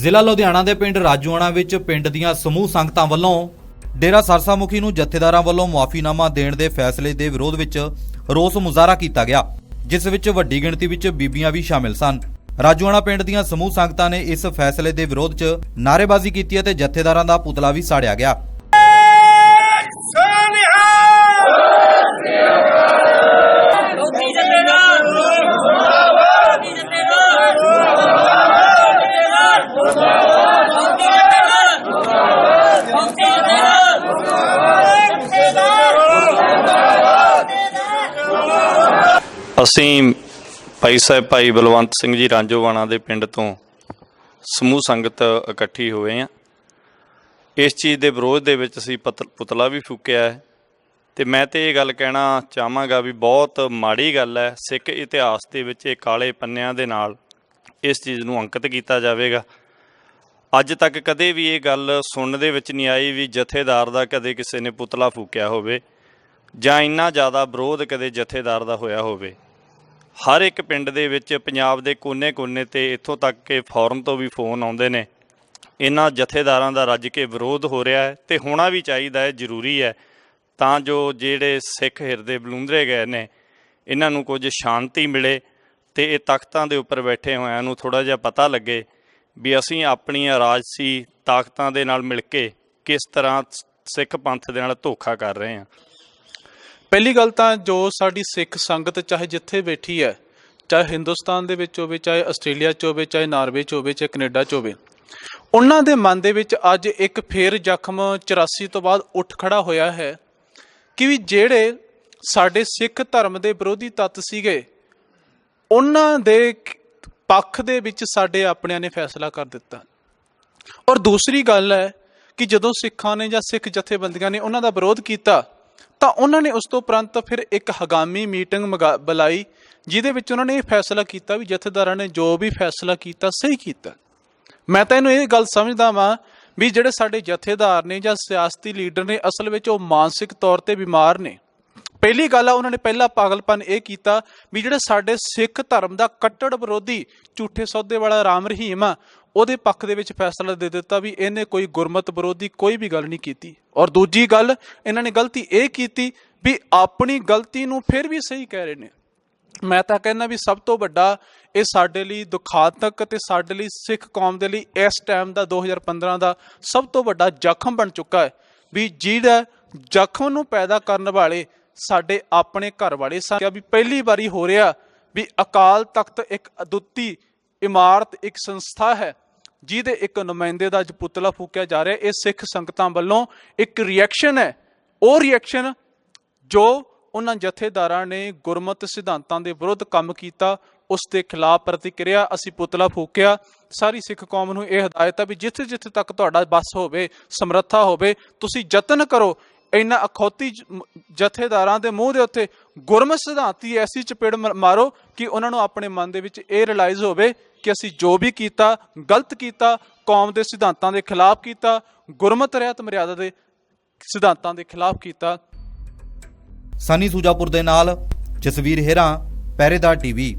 ਜ਼ਿਲ੍ਹਾ ਲੁਧਿਆਣਾ ਦੇ ਪਿੰਡ ਰਾਜੂਆਣਾ ਵਿੱਚ ਪਿੰਡ ਦੀਆਂ ਸਮੂਹ ਸੰਗਤਾਂ ਵੱਲੋਂ ਡੇਰਾ ਸਰਸਾ ਮੁਖੀ ਨੂੰ ਜਥੇਦਾਰਾਂ ਵੱਲੋਂ ਮੁਆਫੀਨਾਮਾ ਦੇਣ ਦੇ ਫੈਸਲੇ ਦੇ ਵਿਰੋਧ ਵਿੱਚ ਰੋਸ ਮੁਜ਼ਾਹਰਾ ਕੀਤਾ ਗਿਆ, ਜਿਸ ਵਿੱਚ ਵੱਡੀ ਗਿਣਤੀ ਵਿੱਚ ਬੀਬੀਆਂ ਵੀ ਸ਼ਾਮਿਲ ਸਨ। ਰਾਜੂਆਣਾ ਪਿੰਡ ਦੀਆਂ ਸਮੂਹ ਸੰਗਤਾਂ ਨੇ ਇਸ ਫੈਸਲੇ ਦੇ ਵਿਰੋਧ 'ਚ ਨਾਅਰੇਬਾਜ਼ੀ ਕੀਤੀ ਅਤੇ ਜਥੇਦਾਰਾਂ ਦਾ ਪੁਤਲਾ ਵੀ ਸਾੜਿਆ ਗਿਆ ਲੋਕੀ ਜਥੇਦਾਰ ਲੋਕੀ ਜਥੇਦਾਰ ਜਥੇਦਾਰ ਲੋਕੀ ਜਥੇਦਾਰ ਲੋਕੀ ਜਥੇਦਾਰ ਅਸੀਂ ਭਾਈ ਸਾਹਿਬ, ਭਾਈ ਬਲਵੰਤ ਸਿੰਘ ਜੀ ਰਾਂਝੋਵਾਣਾ ਦੇ ਪਿੰਡ ਤੋਂ ਸਮੂਹ ਸੰਗਤ ਇਕੱਠੀ ਹੋਏ ਆ। ਇਸ ਚੀਜ਼ ਦੇ ਵਿਰੋਧ ਦੇ ਵਿੱਚ ਅਸੀਂ ਪਤ- ਪੁਤਲਾ ਵੀ ਫੂਕਿਆ ਹੈ। ਤੇ ਮੈਂ ਤੇ ਇਹ ਗੱਲ ਕਹਿਣਾ ਚਾਹਾਂਗਾ ਵੀ ਬਹੁਤ ਮਾੜੀ ਗੱਲ ਹੈ, ਸਿੱਖ ਇਤਿਹਾਸ ਦੇ ਵਿੱਚ ਇਹ ਕਾਲੇ ਪੰਨਿਆਂ ਦੇ ਨਾਲ ਇਸ ਚੀਜ਼ ਨੂੰ ਅੰਕਿਤ ਕੀਤਾ ਜਾਵੇਗਾ। ਅੱਜ ਤੱਕ ਕਦੇ ਵੀ ਇਹ ਗੱਲ ਸੁਣਨ ਦੇ ਵਿੱਚ ਨਹੀਂ ਆਈ ਵੀ ਜਥੇਦਾਰ ਦਾ ਕਦੇ ਕਿਸੇ ਨੇ ਪੁਤਲਾ ਫੂਕਿਆ ਹੋਵੇ ਜਾਂ ਇੰਨਾ ਜ਼ਿਆਦਾ ਵਿਰੋਧ ਕਦੇ ਜਥੇਦਾਰ ਦਾ ਹੋਇਆ ਹੋਵੇ। ਹਰ ਇੱਕ ਪਿੰਡ ਦੇ ਵਿੱਚ ਪੰਜਾਬ ਦੇ ਕੋਨੇ-ਕੋਨੇ ਤੇ ਇੱਥੋਂ ਤੱਕ ਕਿ ਫੌਰਨ ਤੋਂ ਵੀ ਫੋਨ ਆਉਂਦੇ ਨੇ। ਇਹਨਾਂ ਜਥੇਦਾਰਾਂ ਦਾ ਰੱਜ ਕੇ ਵਿਰੋਧ ਹੋ ਰਿਹਾ ਹੈ ਤੇ ਹੋਣਾ ਵੀ ਚਾਹੀਦਾ ਹੈ, ਜ਼ਰੂਰੀ ਹੈ। ਤਾਂ ਜੋ ਜਿਹੜੇ ਸਿੱਖ ਹਿਰਦੇ ਬਲੂੰਦਰੇ ਗਏ ਨੇ, ਇਹਨਾਂ ਨੂੰ ਕੁਝ ਸ਼ਾਂਤੀ ਮਿਲੇ ਤੇ ਇਹ ਤਖਤਾਂ ਦੇ ਉੱਪਰ ਬੈਠੇ ਹੋਇਆਂ ਨੂੰ ਥੋੜਾ ਜਿਹਾ ਪਤਾ ਲੱਗੇ ਵੀ ਅਸੀਂ ਆਪਣੀਆਂ ਰਾਜਸੀ ਤਾਕਤਾਂ ਦੇ ਨਾਲ ਮਿਲ ਕੇ ਕਿਸ ਤਰ੍ਹਾਂ ਸਿੱਖ ਪੰਥ ਦੇ ਨਾਲ ਧੋਖਾ ਕਰ ਰਹੇ ਹਾਂ। ਪਹਿਲੀ ਗੱਲ ਤਾਂ ਜੋ ਸਾਡੀ ਸਿੱਖ ਸੰਗਤ ਚਾਹੇ ਜਿੱਥੇ ਬੈਠੀ ਹੈ, ਚਾਹੇ ਹਿੰਦੁਸਤਾਨ ਦੇ ਵਿੱਚ ਹੋਵੇ, ਚਾਹੇ ਆਸਟ੍ਰੇਲੀਆ 'ਚ ਹੋਵੇ, ਚਾਹੇ ਨਾਰਵੇ 'ਚ ਹੋਵੇ, ਚਾਹੇ ਕੈਨੇਡਾ 'ਚ ਹੋਵੇ, ਉਹਨਾਂ ਦੇ ਮਨ ਦੇ ਵਿੱਚ ਅੱਜ ਇੱਕ ਫੇਰ ਜ਼ਖਮ 84 ਤੋਂ ਬਾਅਦ ਉੱਠ ਖੜਾ ਹੋਇਆ ਹੈ ਕਿ ਵੀ ਜਿਹੜੇ ਸਾਡੇ ਸਿੱਖ ਧਰਮ ਦੇ ਵਿਰੋਧੀ ਤੱਤ ਸੀਗੇ, ਉਹਨਾਂ ਦੇ ਪੱਖ ਦੇ ਵਿੱਚ ਸਾਡੇ ਆਪਣਿਆਂ ਨੇ ਫੈਸਲਾ ਕਰ ਦਿੱਤਾ। ਔਰ ਦੂਸਰੀ ਗੱਲ ਹੈ ਕਿ ਜਦੋਂ ਸਿੱਖਾਂ ਨੇ ਜਾਂ ਸਿੱਖ ਜਥੇਬੰਦੀਆਂ ਨੇ ਉਹਨਾਂ ਦਾ ਵਿਰੋਧ ਕੀਤਾ ਤਾਂ ਉਹਨਾਂ ਨੇ ਉਸ ਤੋਂ ਉਪਰੰਤ ਫਿਰ ਇੱਕ ਹਗਾਮੀ ਮੀਟਿੰਗ ਮੰਗਾ- ਬੁਲਾਈ, ਜਿਹਦੇ ਵਿੱਚ ਉਹਨਾਂ ਨੇ ਇਹ ਫੈਸਲਾ ਕੀਤਾ ਵੀ ਜਥੇਦਾਰਾਂ ਨੇ ਜੋ ਵੀ ਫੈਸਲਾ ਕੀਤਾ ਸਹੀ ਕੀਤਾ। ਮੈਂ ਤਾਂ ਇਹਨੂੰ ਇਹ ਗੱਲ ਸਮਝਦਾ ਵਾਂ ਵੀ ਜਿਹੜੇ ਸਾਡੇ ਜਥੇਦਾਰ ਨੇ ਜਾਂ ਸਿਆਸਤੀ ਲੀਡਰ ਨੇ, ਅਸਲ ਵਿੱਚ ਉਹ ਮਾਨਸਿਕ ਤੌਰ ਤੇ ਬਿਮਾਰ ਨੇ। ਪਹਿਲੀ ਗੱਲ ਆ, ਉਹਨਾਂ ਨੇ ਪਹਿਲਾ ਪਾਗਲਪਨ ਇਹ ਕੀਤਾ ਵੀ ਜਿਹੜੇ ਸਾਡੇ ਸਿੱਖ ਧਰਮ ਦਾ ਕੱਟੜ ਵਿਰੋਧੀ ਝੂਠੇ ਸੌਦੇ ਵਾਲਾ ਰਾਮ ਰਹੀਮ ਆ ਉਹਦੇ ਪੱਖ ਦੇ ਵਿੱਚ ਫੈਸਲਾ ਦੇ ਦਿੱਤਾ ਵੀ ਇਹਨੇ ਕੋਈ ਗੁਰਮਤ ਵਿਰੋਧੀ ਕੋਈ ਵੀ ਗੱਲ ਨਹੀਂ ਕੀਤੀ। ਔਰ ਦੂਜੀ ਗੱਲ, ਇਹਨਾਂ ਨੇ ਗਲਤੀ ਇਹ ਕੀਤੀ ਵੀ ਆਪਣੀ ਗਲਤੀ ਨੂੰ ਫਿਰ ਵੀ ਸਹੀ ਕਹਿ ਰਹੇ ਨੇ। ਮੈਂ ਤਾਂ ਕਹਿੰਦਾ ਵੀ ਸਭ ਤੋਂ ਵੱਡਾ ਇਹ ਸਾਡੇ ਲਈ ਦੁਖਾਂਤਕ ਤੇ ਸਾਡੇ ਲਈ ਸਿੱਖ ਕੌਮ ਦੇ ਲਈ ਇਸ ਟਾਈਮ ਦਾ 2015 ਦਾ ਸਭ ਤੋਂ ਵੱਡਾ ਜ਼ਖਮ ਬਣ ਚੁੱਕਾ ਹੈ ਵੀ ਜਿਹੜਾ ਜ਼ਖਮ ਨੂੰ ਪੈਦਾ ਕਰਨ ਵਾਲੇ ਸਾਡੇ ਆਪਣੇ ਘਰ ਵਾਲੇ ਸਨ। ਵੀ ਪਹਿਲੀ ਵਾਰੀ ਹੋ ਰਿਹਾ ਵੀ ਅਕਾਲ ਤਖਤ ਇੱਕ ਅਦੁੱਤੀ ਇਮਾਰਤ ਇੱਕ ਸੰਸਥਾ ਹੈ, ਜਿਹਦੇ ਇੱਕ ਨੁਮਾਇੰਦੇ ਦਾ ਅੱਜ ਪੁਤਲਾ ਫੂਕਿਆ ਜਾ ਰਿਹਾ। ਇਹ ਸਿੱਖ ਸੰਗਤਾਂ ਵੱਲੋਂ ਇੱਕ ਰਿਐਕਸ਼ਨ ਹੈ। ਉਹ ਰਿਐਕਸ਼ਨ ਜੋ ਉਹਨਾਂ ਜਥੇਦਾਰਾਂ ਨੇ ਗੁਰਮਤ ਸਿਧਾਂਤਾਂ ਦੇ ਵਿਰੁੱਧ ਕੰਮ ਕੀਤਾ, ਉਸ ਦੇ ਖਿਲਾਫ ਪ੍ਰਤੀਕਿਰਿਆ, ਅਸੀਂ ਪੁਤਲਾ ਫੂਕਿਆ। ਸਾਰੀ ਸਿੱਖ ਕੌਮ ਨੂੰ ਇਹ ਹਦਾਇਤ ਹੈ ਵੀ ਜਿੱਥੇ ਜਿੱਥੇ ਤੱਕ ਤੁਹਾਡਾ ਬਸ ਹੋਵੇ, ਸਮਰੱਥਾ ਹੋਵੇ, ਤੁਸੀਂ ਯਤਨ ਕਰੋ। ਇਹਨਾਂ ਅਖੌਤੀ ਜਥੇਦਾਰਾਂ ਦੇ ਮੂੰਹ ਦੇ ਉੱਤੇ ਗੁਰਮਤ ਸਿਧਾਂਤੀ ਐਸੀ ਚਪੇੜ ਮਾਰੋ ਕਿ ਉਹਨਾਂ ਨੂੰ ਆਪਣੇ ਮਨ ਦੇ ਵਿੱਚ ਇਹ ਰਿਅਲਾਈਜ਼ ਹੋਵੇ ਕਿ ਅਸੀਂ ਜੋ ਵੀ ਕੀਤਾ, ਗਲਤ ਕੀਤਾ, ਕੌਮ ਦੇ ਸਿਧਾਂਤਾਂ ਦੇ ਖਿਲਾਫ ਕੀਤਾ, ਗੁਰਮਤ ਰਹਿਤ ਮਰਿਆਦਾ ਦੇ ਸਿਧਾਂਤਾਂ ਦੇ ਖਿਲਾਫ ਕੀਤਾ। ਸਨੀ ਸੂਜਾਪੁਰ ਦੇ ਨਾਲ ਜਸਵੀਰ ਹੇਰਾ ਪਹਿਰੇਦਾਰ ਟੀਵੀ।